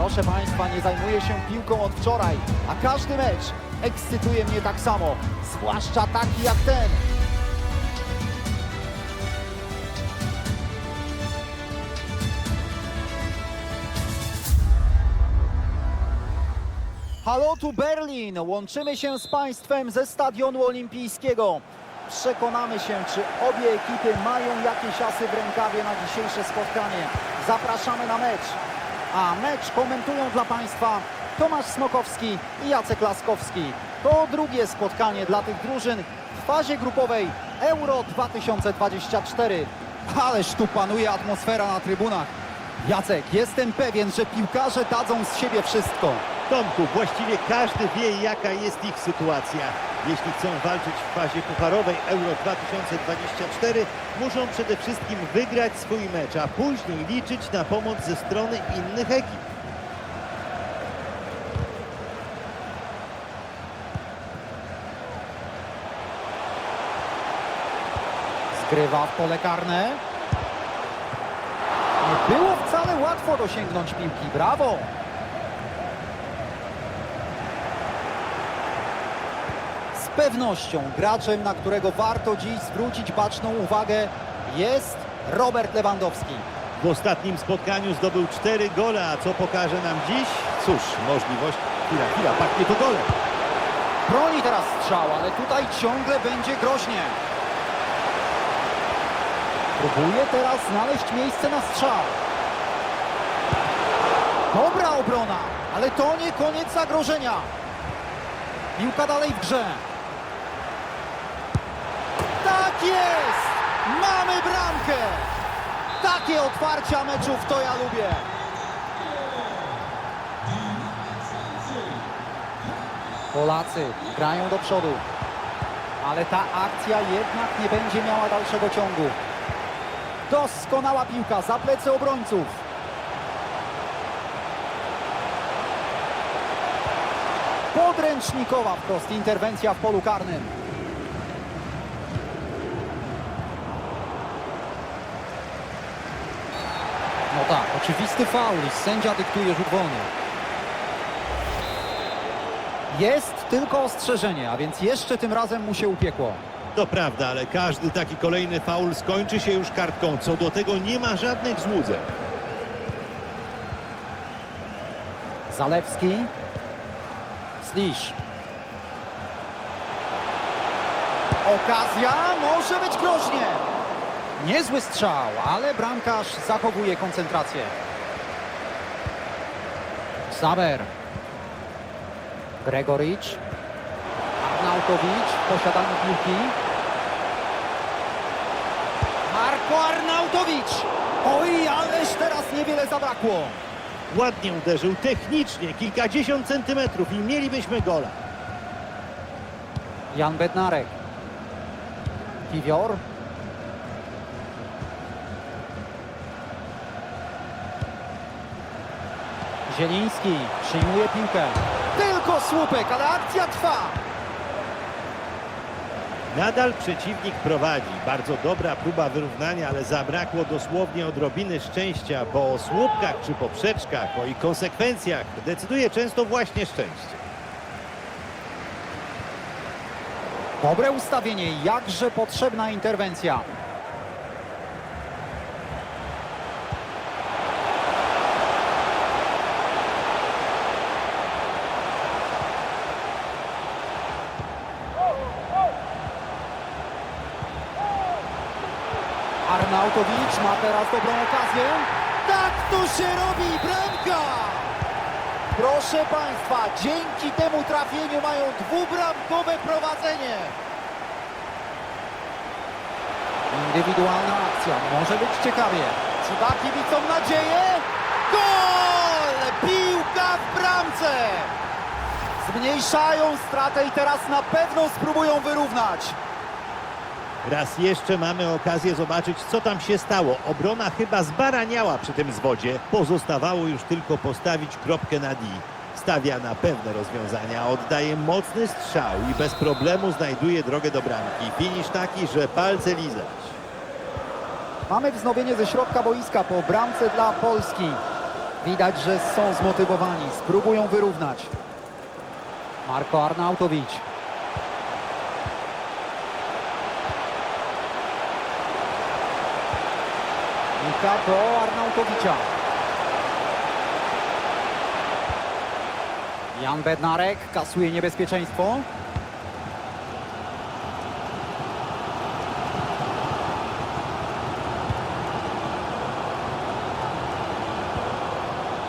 Proszę Państwa, nie zajmuję się piłką od wczoraj, a każdy mecz ekscytuje mnie tak samo, zwłaszcza taki jak ten. Halo tu Berlin! Łączymy się z Państwem ze Stadionu Olimpijskiego. Przekonamy się, czy obie ekipy mają jakieś asy w rękawie na dzisiejsze spotkanie. Zapraszamy na mecz. A mecz komentują dla Państwa Tomasz Smokowski i Jacek Laskowski. To drugie spotkanie dla tych drużyn w fazie grupowej Euro 2024. Ależ tu panuje atmosfera na trybunach. Jacek, jestem pewien, że piłkarze dadzą z siebie wszystko. Tomku, właściwie każdy wie, jaka jest ich sytuacja. Jeśli chcą walczyć w fazie pucharowej Euro 2024, muszą przede wszystkim wygrać swój mecz, a później liczyć na pomoc ze strony innych ekip. Zgrywa w pole karne. Nie było wcale łatwo dosięgnąć piłki. Brawo! Pewnością graczem, na którego warto dziś zwrócić baczną uwagę jest Robert Lewandowski. W ostatnim spotkaniu zdobył 4 gole, a co pokaże nam dziś? Cóż, możliwość... Chwila, chwila, pachnie to gole. Broni teraz strzał, ale tutaj ciągle będzie groźnie. Próbuje teraz znaleźć miejsce na strzał. Dobra obrona, ale to nie koniec zagrożenia. Piłka dalej w grze. Tak jest! Mamy bramkę! Takie otwarcia meczów to ja lubię. Polacy grają do przodu. Ale ta akcja jednak nie będzie miała dalszego ciągu. Doskonała piłka za plecy obrońców. Podręcznikowa wprost interwencja w polu karnym. No tak, oczywisty faul i sędzia dyktuje rzut wolny. Jest tylko ostrzeżenie, a więc jeszcze tym razem mu się upiekło. To prawda, ale każdy taki kolejny faul skończy się już kartką. Co do tego nie ma żadnych złudzeń. Zalewski. Slisz. Okazja może być groźnie. Niezły strzał, ale bramkarz zachowuje koncentrację. Saber. Gregoricz. Arnautowicz w posiadaniu piłki. Marko Arnautowicz. Oj, ależ teraz niewiele zabrakło. Ładnie uderzył, technicznie, kilkadziesiąt centymetrów i mielibyśmy gola. Jan Bednarek. Kiwior. Zieliński przyjmuje piłkę. Tylko słupek, ale akcja trwa. Nadal przeciwnik prowadzi. Bardzo dobra próba wyrównania, ale zabrakło dosłownie odrobiny szczęścia, bo o słupkach czy poprzeczkach, o ich konsekwencjach decyduje często właśnie szczęście. Dobre ustawienie, jakże potrzebna interwencja. Arnautowicz ma teraz dobrą okazję. Tak to się robi, bramka! Proszę Państwa, dzięki temu trafieniu mają dwubramkowe prowadzenie. Indywidualna akcja, może być ciekawie. Czy da kibicom nadzieję? Gol! Piłka w bramce! Zmniejszają stratę i teraz na pewno spróbują wyrównać. Raz jeszcze mamy okazję zobaczyć, co tam się stało. Obrona chyba zbaraniała przy tym zwodzie. Pozostawało już tylko postawić kropkę na D. Stawia na pewne rozwiązania, oddaje mocny strzał i bez problemu znajduje drogę do bramki. Finisz taki, że palce lizać. Mamy wznowienie ze środka boiska po bramce dla Polski. Widać, że są zmotywowani, spróbują wyrównać. Marko Arnautowicz. Piłka do Arnautowicza. Jan Bednarek kasuje niebezpieczeństwo.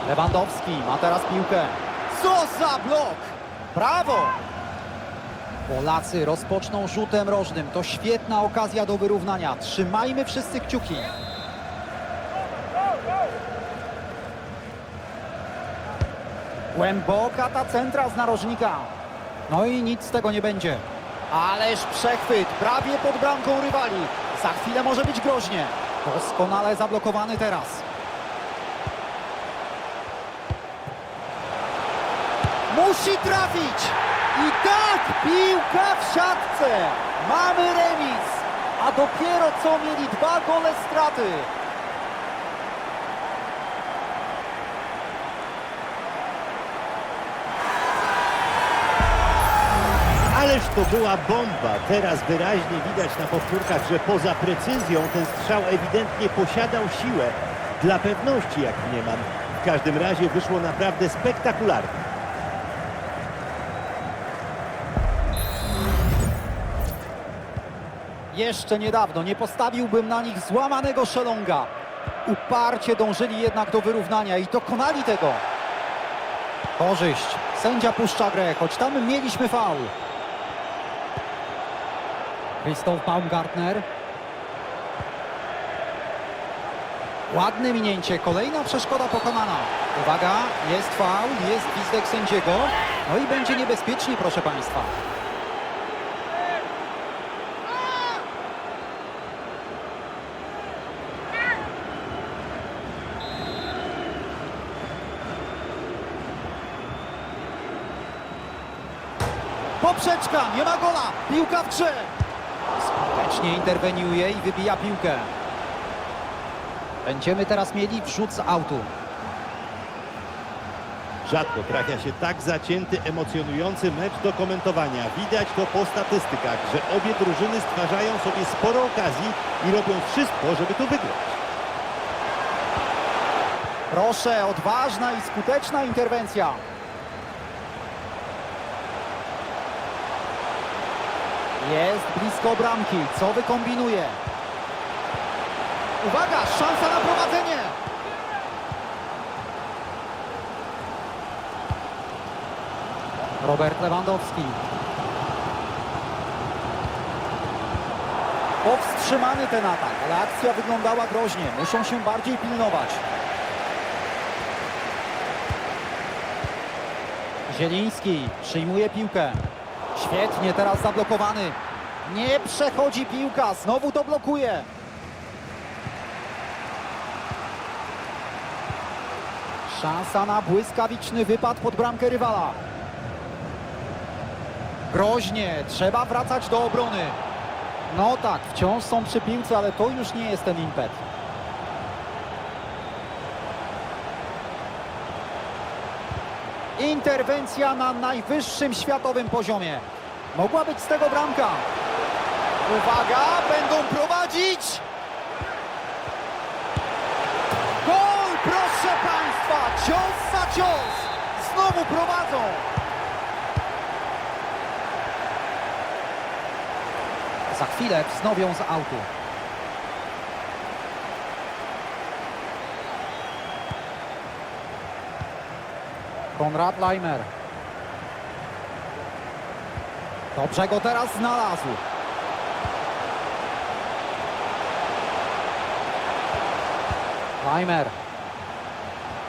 Lewandowski ma teraz piłkę. Co za blok! Brawo! Polacy rozpoczną rzutem rożnym. To świetna okazja do wyrównania. Trzymajmy wszyscy kciuki. Głęboka ta centra z narożnika. No i nic z tego nie będzie. Ależ przechwyt, prawie pod bramką rywali. Za chwilę może być groźnie. Doskonale zablokowany teraz. Musi trafić! I tak, piłka w siatce! Mamy remis! A dopiero co mieli dwa gole straty. To była bomba. Teraz wyraźnie widać na powtórkach, że poza precyzją ten strzał ewidentnie posiadał siłę. Dla pewności, jak mniemam. W każdym razie wyszło naprawdę spektakularnie. Jeszcze niedawno nie postawiłbym na nich złamanego szelonga. Uparcie dążyli jednak do wyrównania i dokonali tego. Korzyść. Sędzia puszcza grę, choć tam mieliśmy faul. Christoph Baumgartner. Ładne minięcie, kolejna przeszkoda pokonana. Uwaga, jest faul, jest gwizdek sędziego. No i będzie niebezpiecznie, proszę Państwa. Poprzeczka, nie ma gola, piłka w grze. Skutecznie interweniuje i wybija piłkę. Będziemy teraz mieli wrzut z autu. Rzadko trafia się tak zacięty, emocjonujący mecz do komentowania. Widać to po statystykach, że obie drużyny stwarzają sobie sporo okazji i robią wszystko, żeby tu wygrać. Proszę, odważna i skuteczna interwencja. Jest blisko bramki. Co wykombinuje? Uwaga, szansa na prowadzenie. Robert Lewandowski. Powstrzymany ten atak, ale akcja wyglądała groźnie. Muszą się bardziej pilnować. Zieliński przyjmuje piłkę. Świetnie teraz zablokowany. Nie przechodzi piłka, znowu to blokuje. Szansa na błyskawiczny wypad pod bramkę rywala. Groźnie, trzeba wracać do obrony. No tak, wciąż są przy piłce, ale to już nie jest ten impet. Interwencja na najwyższym światowym poziomie. Mogła być z tego bramka. Uwaga, będą prowadzić. Gol, proszę Państwa, cios za cios. Znowu prowadzą. Za chwilę wznowią z autu. Konrad Leimer. Dobrze go teraz znalazł. Leimer.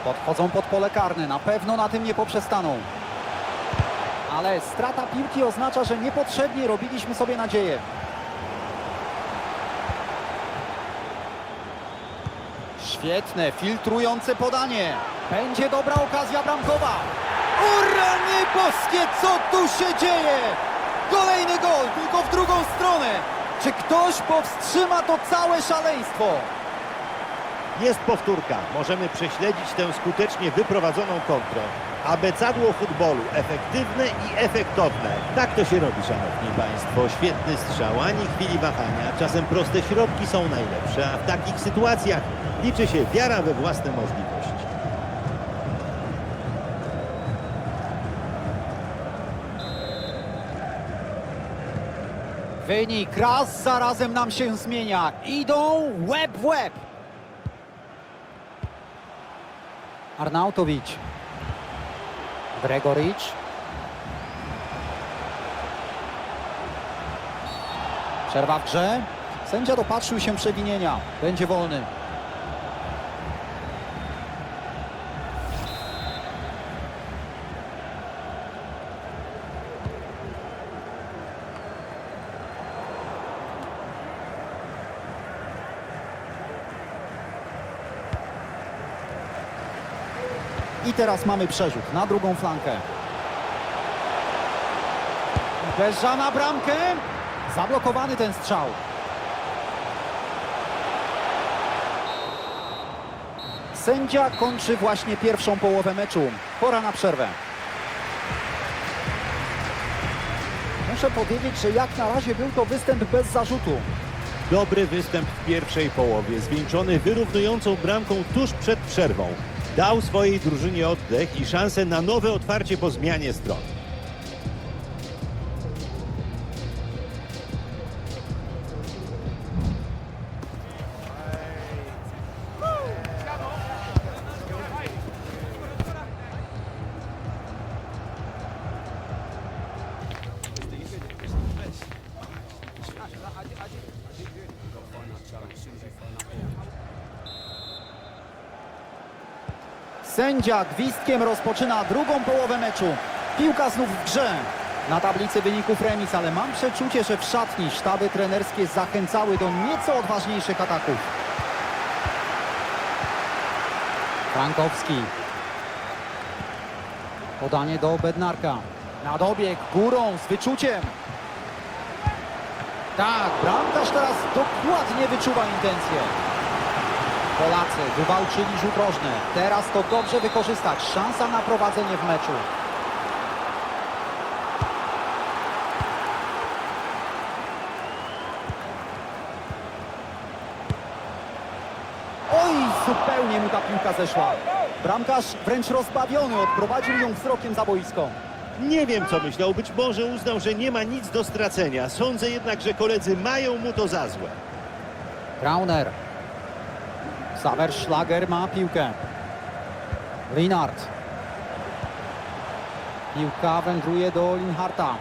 Podchodzą pod pole karne. Na pewno na tym nie poprzestaną. Ale strata piłki oznacza, że niepotrzebnie robiliśmy sobie nadzieję. Świetne, filtrujące podanie. Będzie dobra okazja bramkowa. O rany boskie, co tu się dzieje? Kolejny gol, tylko w drugą stronę. Czy ktoś powstrzyma to całe szaleństwo? Jest powtórka. Możemy prześledzić tę skutecznie wyprowadzoną kontrę. Abecadło futbolu. Efektywne i efektowne. Tak to się robi, szanowni państwo. Świetny strzał, ani chwili wahania. Czasem proste środki są najlepsze, a w takich sytuacjach liczy się wiara we własne możliwości. Wynik raz zarazem nam się zmienia. Idą łeb w łeb. Arnautowicz. Gregoricz. Przerwa w grze. Sędzia dopatrzył się przewinienia. Będzie wolny. I teraz mamy przerzut na drugą flankę. Uderza na bramkę. Zablokowany ten strzał. Sędzia kończy właśnie pierwszą połowę meczu. Pora na przerwę. Muszę powiedzieć, że jak na razie był to występ bez zarzutu. Dobry występ w pierwszej połowie, zwieńczony wyrównującą bramką tuż przed przerwą. Dał swojej drużynie oddech i szansę na nowe otwarcie po zmianie stron. Sędzia gwizdkiem rozpoczyna drugą połowę meczu. Piłka znów w grze. Na tablicy wyników remis, ale mam przeczucie, że w szatni sztaby trenerskie zachęcały do nieco odważniejszych ataków. Frankowski. Podanie do Bednarka. Na dobieg górą z wyczuciem. Tak, bramkarz teraz dokładnie wyczuwa intencje. Polacy wywalczyli rzut rożny. Teraz to dobrze wykorzystać. Szansa na prowadzenie w meczu. Oj, zupełnie mu ta piłka zeszła. Bramkarz wręcz rozbawiony odprowadził ją wzrokiem za boisko. Nie wiem, co myślał. Być może uznał, że nie ma nic do stracenia. Sądzę jednak, że koledzy mają mu to za złe. Grauner. Saverschlager ma piłkę. Linard. Piłka wędruje do Linharta.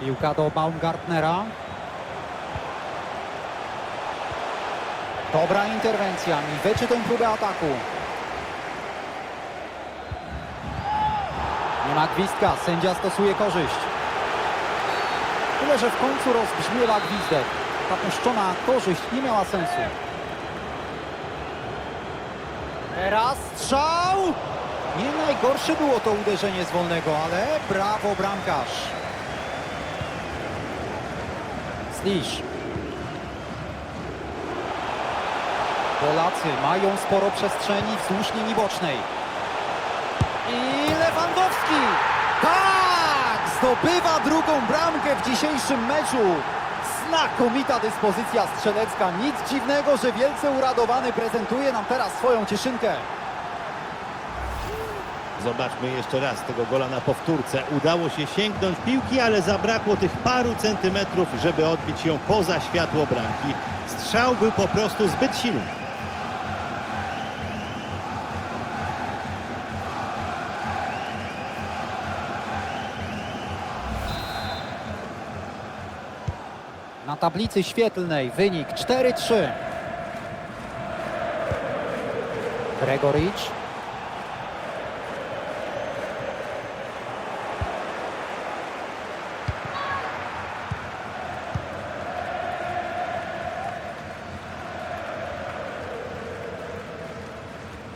Piłka do Baumgartnera. Dobra interwencja. Mi wyczy tę próbę ataku. Nie ma gwizdka. Sędzia stosuje korzyść. Tyle, że w końcu rozbrzmiewa gwizdek. Ta puszczona korzyść nie miała sensu. Teraz strzał! Nie najgorsze było to uderzenie z wolnego, ale brawo bramkarz. Slisz. Polacy mają sporo przestrzeni wzdłuż linii bocznej. I Lewandowski! Tak! Zdobywa drugą bramkę w dzisiejszym meczu. Znakomita dyspozycja strzelecka. Nic dziwnego, że wielce uradowany prezentuje nam teraz swoją cieszynkę. Zobaczmy jeszcze raz tego gola na powtórce. Udało się sięgnąć piłki, ale zabrakło tych paru centymetrów, żeby odbić ją poza światło bramki. Strzał był po prostu zbyt silny. Tablicy świetlnej wynik 4-3. Gregoricz.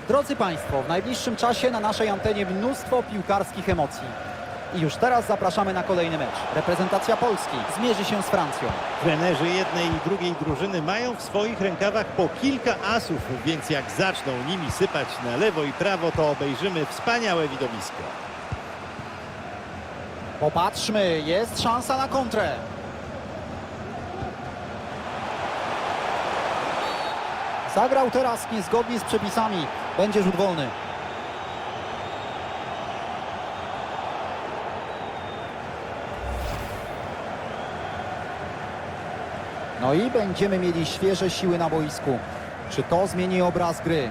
Drodzy Państwo, w najbliższym czasie na naszej antenie mnóstwo piłkarskich emocji. I już teraz zapraszamy na kolejny mecz. Reprezentacja Polski zmierzy się z Francją. Trenerzy jednej i drugiej drużyny mają w swoich rękawach po kilka asów, więc jak zaczną nimi sypać na lewo i prawo, to obejrzymy wspaniałe widowisko. Popatrzmy, jest szansa na kontrę. Zagrał teraz niezgodnie z przepisami. Będzie rzut wolny. No i będziemy mieli świeże siły na boisku. Czy to zmieni obraz gry?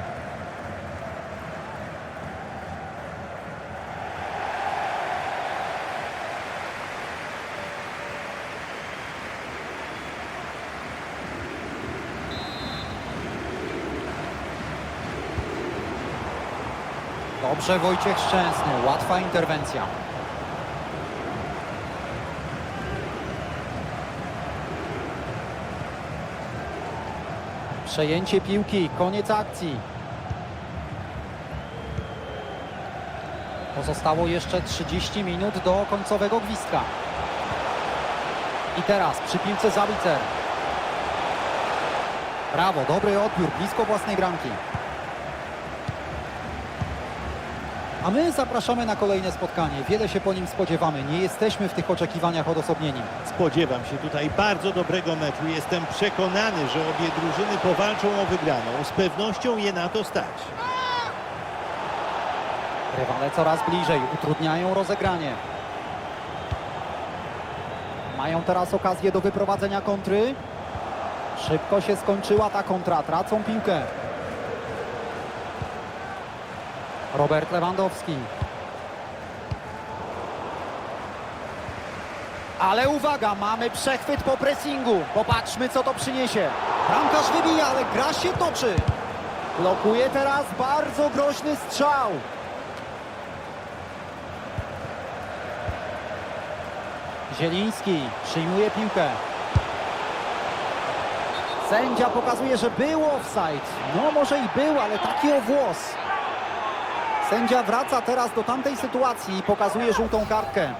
Dobrze Wojciech Szczęsny, łatwa interwencja. Przejęcie piłki, koniec akcji. Pozostało jeszcze 30 minut do końcowego gwizdka. I teraz przy piłce Zawicer. Brawo, dobry odbiór, blisko własnej bramki. A my zapraszamy na kolejne spotkanie. Wiele się po nim spodziewamy. Nie jesteśmy w tych oczekiwaniach odosobnieni. Spodziewam się tutaj bardzo dobrego meczu. Jestem przekonany, że obie drużyny powalczą o wygraną. Z pewnością je na to stać. Rywale coraz bliżej, utrudniają rozegranie. Mają teraz okazję do wyprowadzenia kontry. Szybko się skończyła ta kontra, tracą piłkę. Robert Lewandowski. Ale uwaga, mamy przechwyt po pressingu. Popatrzmy, co to przyniesie. Bramkarz wybija, ale gra się toczy. Blokuje teraz bardzo groźny strzał. Zieliński przyjmuje piłkę. Sędzia pokazuje, że był offside. No może i był, ale taki o włos. Sędzia wraca teraz do tamtej sytuacji i pokazuje żółtą kartkę.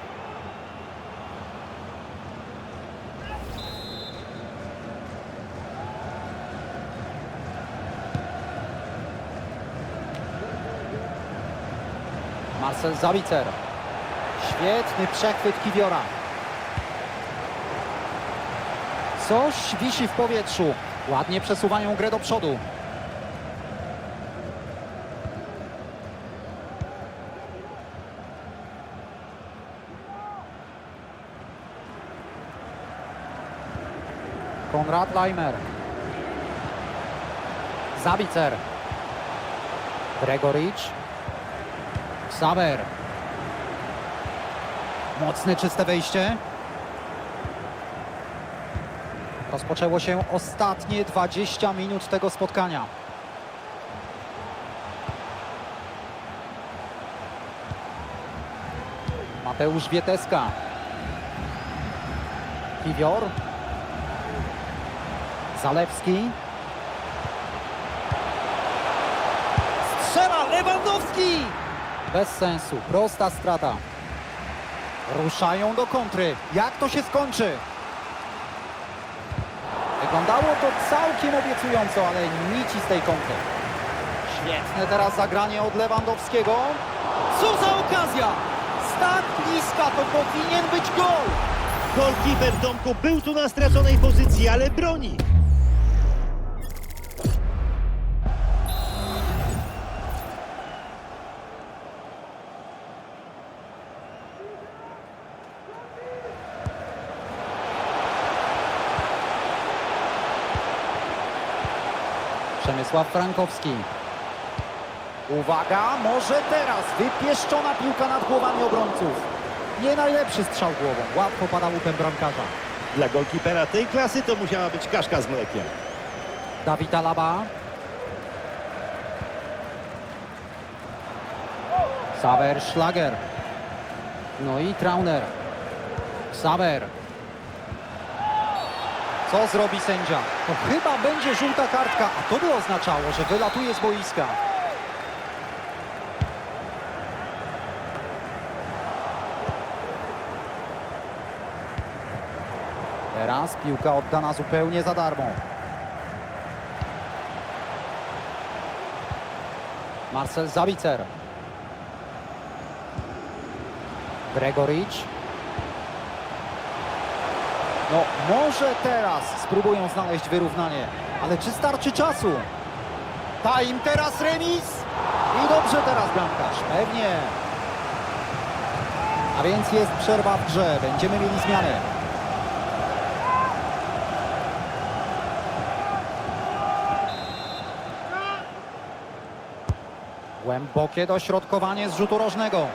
Marcel Zawicer. Świetny przechwyt Kiwiora. Coś wisi w powietrzu. Ładnie przesuwają grę do przodu. Konrad Leimer. Zabicer. Gregoricz. Saber. Mocne, czyste wejście. Rozpoczęło się ostatnie 20 minut tego spotkania. Mateusz Wieteska. Kiwior. Zalewski. Strzela Lewandowski! Bez sensu, prosta strata. Ruszają do kontry. Jak to się skończy? Wyglądało to całkiem obiecująco, ale nic z tej kontry. Świetne teraz zagranie od Lewandowskiego. Co za okazja! Tak bliska to powinien być gol! Golkiper Tomku był tu na straconej pozycji, ale broni. Przemysław Frankowski. Uwaga, może teraz wypieszczona piłka nad głowami obrońców. Nie najlepszy strzał głową, łatwo pada łupem bramkarza. Dla golkipera tej klasy to musiała być kaszka z mlekiem. Dawid Alaba. Saber Schlager. No i Trauner. Saber. Co zrobi sędzia? To chyba będzie żółta kartka, a to by oznaczało, że wylatuje z boiska. Teraz piłka oddana zupełnie za darmo. Marcel Zabicer. Gregoricz. No, może teraz spróbują znaleźć wyrównanie, ale czy starczy czasu? Ta im teraz remis i dobrze teraz bramkarz, pewnie. A więc jest przerwa w grze, będziemy mieli zmianę. Głębokie dośrodkowanie z rzutu rożnego.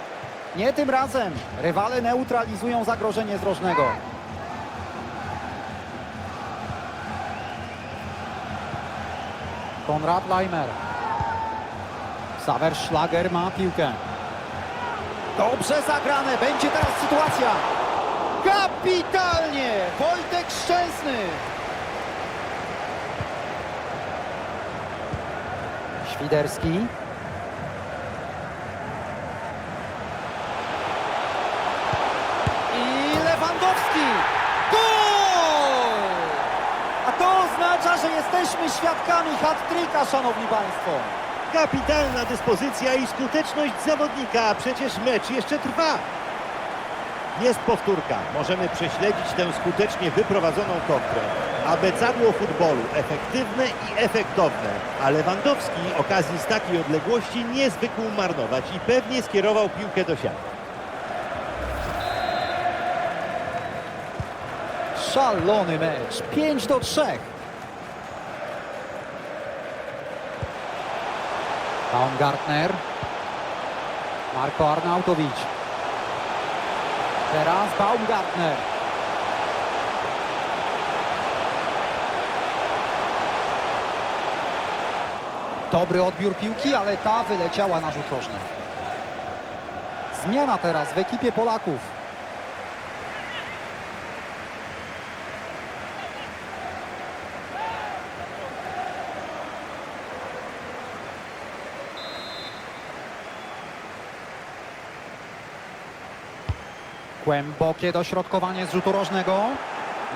Nie tym razem. Rywale neutralizują zagrożenie z rożnego. Konrad Leimer. Saver Schlager ma piłkę. Dobrze zagrane. Będzie teraz sytuacja. Kapitalnie! Wojtek Szczęsny. Świderski. I Lewandowski. Gol! A to oznacza, jesteśmy świadkami hat-tricka, szanowni państwo. Kapitalna dyspozycja i skuteczność zawodnika, a przecież mecz jeszcze trwa. Jest powtórka. Możemy prześledzić tę skutecznie wyprowadzoną kontrę. Abecadło futbolu efektywne i efektowne, a Lewandowski okazji z takiej odległości nie zwykł marnować i pewnie skierował piłkę do siatki. Szalony mecz. 5 do 3. Baumgartner. Marko Arnautowicz. Teraz Baumgartner. Dobry odbiór piłki, ale ta wyleciała na rzut rożny. Zmiana teraz w ekipie Polaków. Głębokie dośrodkowanie z rzutu rożnego.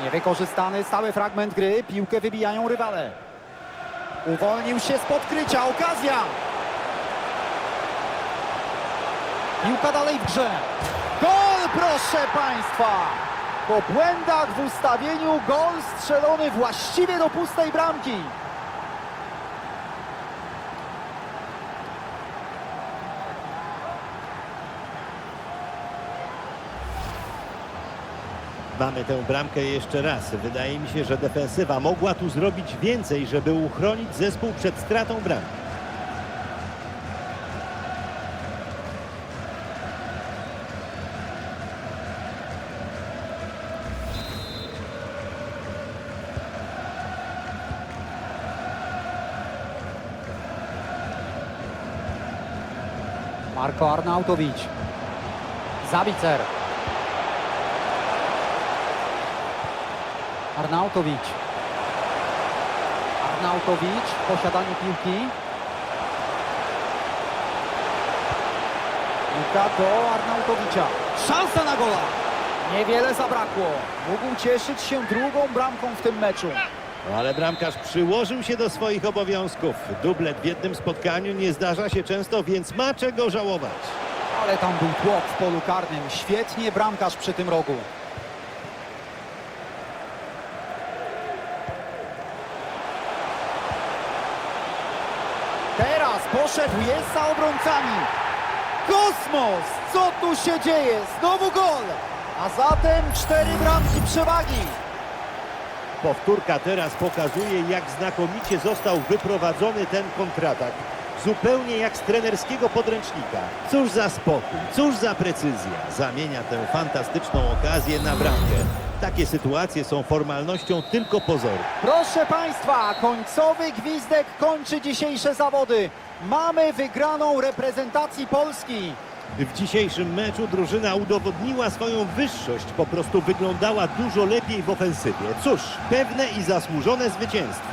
Niewykorzystany stały fragment gry. Piłkę wybijają rywale. Uwolnił się z podkrycia. Okazja. Piłka dalej w grze. Gol, proszę Państwa! Po błędach w ustawieniu gol strzelony właściwie do pustej bramki. Mamy tę bramkę jeszcze raz. Wydaje mi się, że defensywa mogła tu zrobić więcej, żeby uchronić zespół przed stratą bramki. Marko Arnautowicz. Zabicer. Arnautowicz. Arnautowicz w posiadaniu piłki. Piłka do Arnautowicza. Szansa na gola. Niewiele zabrakło. Mógł cieszyć się drugą bramką w tym meczu. No, ale bramkarz przyłożył się do swoich obowiązków. Dublet w jednym spotkaniu nie zdarza się często, więc ma czego żałować. Ale tam był tłok w polu karnym. Świetnie bramkarz przy tym rogu. Poszedł, jest za obrońcami. Kosmos! Co tu się dzieje? Znowu gol! A zatem cztery bramki przewagi. Powtórka teraz pokazuje, jak znakomicie został wyprowadzony ten kontratak. Zupełnie jak z trenerskiego podręcznika. Cóż za spokój, cóż za precyzja. Zamienia tę fantastyczną okazję na bramkę. Takie sytuacje są formalnością tylko pozoru. Proszę Państwa, końcowy gwizdek kończy dzisiejsze zawody. Mamy wygraną reprezentacji Polski. W dzisiejszym meczu drużyna udowodniła swoją wyższość, po prostu wyglądała dużo lepiej w ofensywie. Cóż, pewne i zasłużone zwycięstwo.